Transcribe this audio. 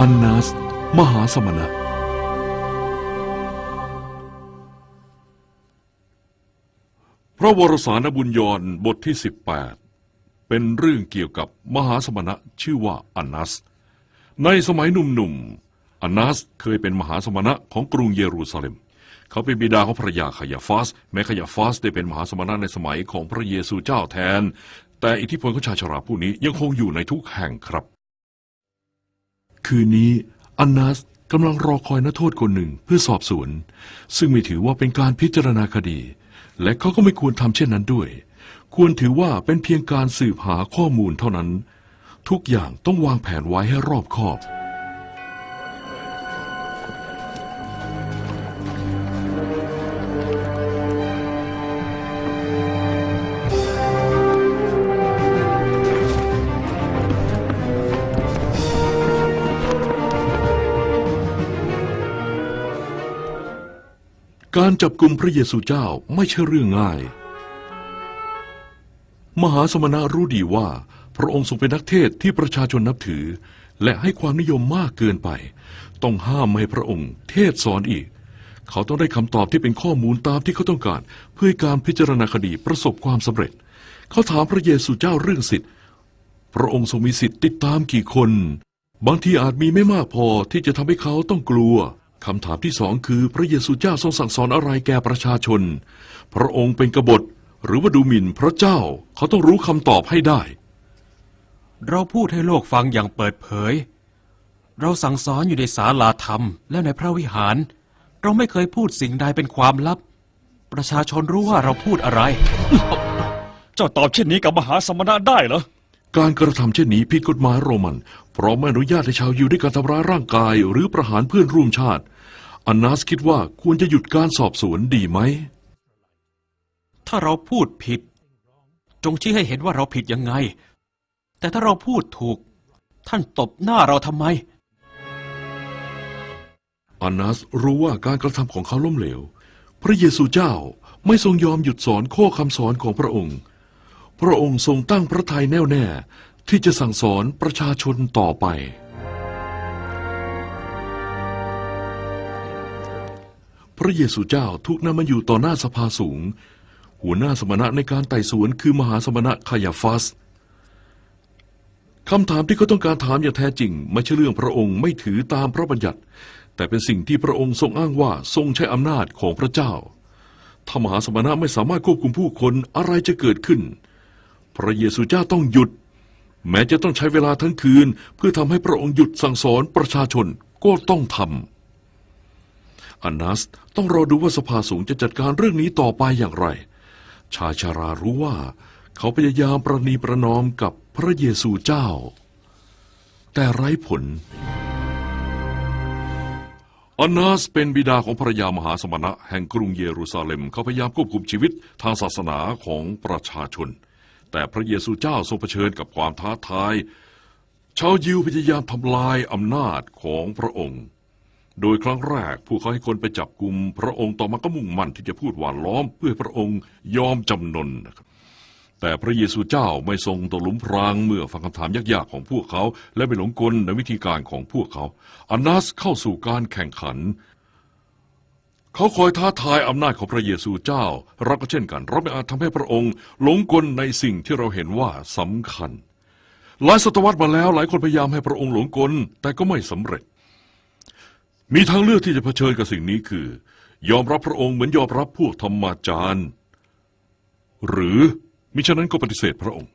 อันนาส มหาสมณะ พระวรสารบุญยรบทที่ 18 เป็นเรื่องเกี่ยวกับมหาสมณะชื่อว่าอันนัส ในสมัยหนุ่มๆอันนัสเคยเป็นมหาสมณะของกรุงเยรูซาเล็ม เขาเป็นบิดาของภรรยาขยาฟาส แม้ขยาฟาสได้เป็นมหาสมณะในสมัยของพระเยซูเจ้าแทน แต่อิทธิพลของชายชราผู้นี้ยังคงอยู่ในทุกแห่งครับ คืนนี้อันนัสกำลังรอคอยนักโทษคนหนึ่งเพื่อสอบสวน ซึ่งไม่ถือว่าเป็นการพิจารณาคดี และเขาก็ไม่ควรทำเช่นนั้นด้วย ควรถือว่าเป็นเพียงการสืบหาข้อมูลเท่านั้น ทุกอย่างต้องวางแผนไว้ให้รอบคอบ การจับกลุ่มพระเยซูเจ้าไม่ใช่เรื่องง่าย มหาสมณะรู้ดีว่า พระองค์ทรงเป็นนักเทศที่ประชาชนนับถือ และให้ความนิยมมากเกินไป ต้องห้ามไม่ให้พระองค์ เทศสอนอีก เขาต้องได้คำตอบที่เป็นข้อมูลตามที่เขาต้องการ เพื่อการพิจารณาคดีประสบความสำเร็จ เขาถามพระเยซูเจ้าเรื่องสิทธิ์ พระองค์ทรงมีสิทธิ์ติดตามกี่คน บางทีอาจมีไม่มากพอที่จะทำให้เขาต้องกลัว คำถามที่สองคือพระเยซูเจ้าทรงสั่งสอนอะไรแก่ประชาชน พระองค์เป็นกบฏหรือว่าดูหมิ่นพระเจ้าเขาต้องรู้คำตอบให้ได้ เราพูดให้โลกฟังอย่างเปิดเผย เราสั่งสอนอยู่ในศาลาธรรม และในพระวิหาร เราไม่เคยพูดสิ่งใดเป็นความลับ ประชาชนรู้ว่าเราพูดอะไร เจ้าตอบเช่นนี้กับมหาสมณะได้เหรอการกระทำเช่นนี้ผิดกฎหมายโรมัน เพราะไม่อนุญาตให้ชาวยิวได้การทำร้ายร่างกาย หรือประหารเพื่อนร่วมชาติ อันนาสคิดว่าควรจะหยุดการสอบสวนดีไหม ถ้าเราพูดผิด จงชี้ให้เห็นว่าเราผิดยังไง แต่ถ้าเราพูดถูก ท่านตบหน้าเราทำไมอันนัสรู้ว่าการกระทำของเขาล้มเหลว พระเยซูเจ้าไม่ทรงยอมหยุดสอนข้อคำสอนของพระองค์ พระองค์ทรงตั้งพระทัยแน่วแน่ที่จะสั่งสอนประชาชนต่อไป ระเยซูเจ้าถูกนำมาอยู่ต่อหน้าสภาสูง หัวหน้าสมณะในการไต่สวนคือมหาสมณะคายาฟัสคำถามที่เขาต้องการถามอย่างแท้จริง ไม่ใช่เรื่องพระองค์ไม่ถือตามพระบัญญัติ แต่เป็นสิ่งที่พระองค์ทรงอ้างว่าทรงใช้อำนาจของพระเจ้า ถ้ามหาสมณะไม่สามารถควบคุมผู้คนอะไรจะเกิดขึ้น พระเยซูเจ้าต้องหยุด แม้จะต้องใช้เวลาทั้งคืน เพื่อทำให้พระองค์หยุดสั่งสอนประชาชนก็ต้องทำ อันนัสต้องรอดูว่าสภาสูงจะจัดการเรื่องนี้ต่อไปอย่างไร ชายชารารู้ว่า เขาพยายามประนีประนอมกับพระเยซูเจ้า แต่ไร้ผล อันนาสเป็นบิดาของภรรยามหาสมณะ แห่งกรุงเยรูซาเล็ม เขาพยายามควบคุมชีวิตทางศาสนาของประชาชน แต่พระเยซูเจ้าทรงเผชิญกับความท้าทาย ชาวยิวพยายามทำลายอำนาจของพระองค์ โดยครั้งแรกผู้เขาให้คนไปจับกลุ่มพระองค์ต่อมาก็มุ่งมั่นที่จะพูดหวานล้อมเพื่อพระองค์ยอมจำนนนะครับแต่พระเยซูเจ้าไม่ทรงตกลุมพรางเมื่อฟังคำถามยากๆของพวกเขา และไม่หลงกลในวิธีการของพวกเขาอันนัสเข้าสู่การแข่งขัน เขาคอยท้าทายอำนาจของพระเยซูเจ้า เราก็เช่นกันเราไม่อาจทำให้พระองค์หลงกลในสิ่งที่เราเห็นว่าสำคัญ หลายศตวรรษมาแล้วหลายคนพยายามให้พระองค์หลงกลแต่ก็ไม่สำเร็จ มีทางเลือกที่จะเผชิญกับสิ่งนี้คือ ยอมรับพระองค์เหมือนยอมรับพวกธรรมาจารย์ หรือมิฉะนั้นก็ปฏิเสธพระองค์